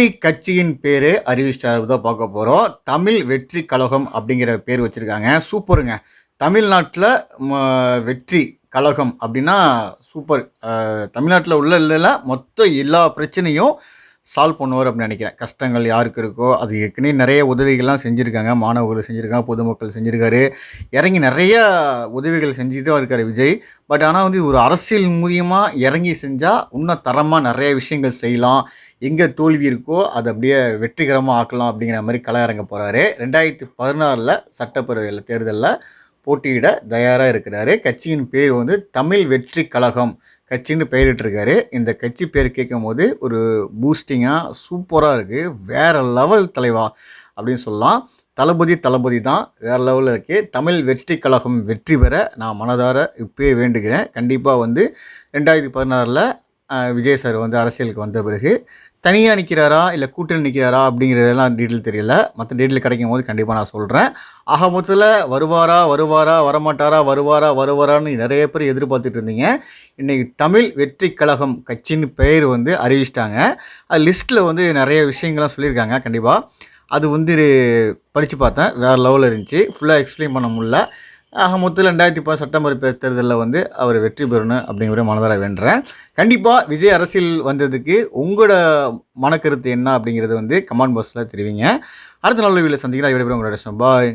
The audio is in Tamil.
விஜய் கட்சியின் பேர் அறிவிச்சாரு தான் பார்க்க போகிறோம் தமிழ் வெற்றி கழகம் அப்படிங்கிற பேர் வச்சுருக்காங்க. சூப்பருங்க. தமிழ்நாட்டில் வெற்றி கழகம் அப்படின்னா சூப்பர். தமிழ்நாட்டில் உள்ள இல்லைல்ல மொத்த எல்லா பிரச்சனையும் சால்வ் பண்ணுவார் அப்படின்னு நினைக்கிறேன். கஷ்டங்கள் யாருக்கு இருக்கோ அது ஏற்கனவே நிறைய உதவிகள்லாம் செஞ்சுருக்காங்க. மாணவர்கள் செஞ்சுருக்காங்க பொதுமக்கள் செஞ்சுருக்காரு. இறங்கி நிறைய உதவிகள் செஞ்சு தான் இருக்கார் விஜய். பட் ஆனால் வந்து ஒரு அரசியல் மூலியமாக இறங்கி செஞ்சால் இன்னும் தரமாக நிறைய விஷயங்கள் செய்யலாம். எங்கே தோல்வி இருக்கோ அதை அப்படியே வெற்றிகரமாக ஆக்கலாம் அப்படிங்கிற மாதிரி கள இறங்க போகிறாரு ரெண்டாயிரத்தி பதினாறில் சட்டப்பேரவையில் தேர்தலில் போட்டியிட தயாராக இருக்கிறாரு. கட்சியின் பேர் வந்து தமிழ் வெற்றி கழகம் கட்சின்னு பெயரிட்டிருக்காரு. இந்த கட்சி பேர் கேட்கும் போது ஒரு பூஸ்டிங்காக சூப்பராக இருக்குது வேறு லெவல் தலைவா அப்படின்னு சொல்லலாம். தளபதி தளபதி தான் வேறு லெவலில் இருக்குது தமிழ் வெற்றி கழகம் வெற்றி பெற நான் மனதார இப்போயே வேண்டுகிறேன். கண்டிப்பாக வந்து ரெண்டாயிரத்தி பதினாறில் விஜய் சார் வந்து அரசியலுக்கு வந்த பிறகு தனியாக நிற்கிறாரா இல்லை கூட்டணி நிற்கிறாரா அப்படிங்கிறதெல்லாம் டீட்டெயில் தெரியல. மற்ற டீட்டெயில் கிடைக்கும் போது கண்டிப்பாக நான் சொல்கிறேன் ஆக மொத்தத்தில் வருவாரா வருவாரா வரமாட்டாரா வருவாரா வருவாரான்னு நிறைய பேர் எதிர்பார்த்துட்டு இருந்தீங்க. இன்றைக்கி தமிழ் வெற்றி கழகம் கட்சின்னு பெயர் வந்து அறிவிச்சிட்டாங்க. அது லிஸ்ட்டில் வந்து நிறைய விஷயங்கள்லாம் சொல்லியிருக்காங்க கண்டிப்பாக அது வந்து படித்து பார்த்தேன். வேறு லெவலில் இருந்துச்சு. ஃபுல்லாக எக்ஸ்பிளைன் பண்ண முடியல. ஆக மொத்தத்தில் ரெண்டாயிரத்தி பத்து சட்டமன்ற தேர்தலில் வந்து அவர் வெற்றி பெறணும் அப்படிங்கிற மனதார வேண்டுறேன். கண்டிப்பாக விஜய் அரசியல் வந்ததுக்கு உங்களோட மனக்கருத்து என்ன அப்படிங்கிறது வந்து கமெண்ட் பாக்ஸில் தெரிவிங்க. அடுத்த நல்ல வீடியோவில் சந்திக்கலாம். விடைபெறும் உங்களோட பாய்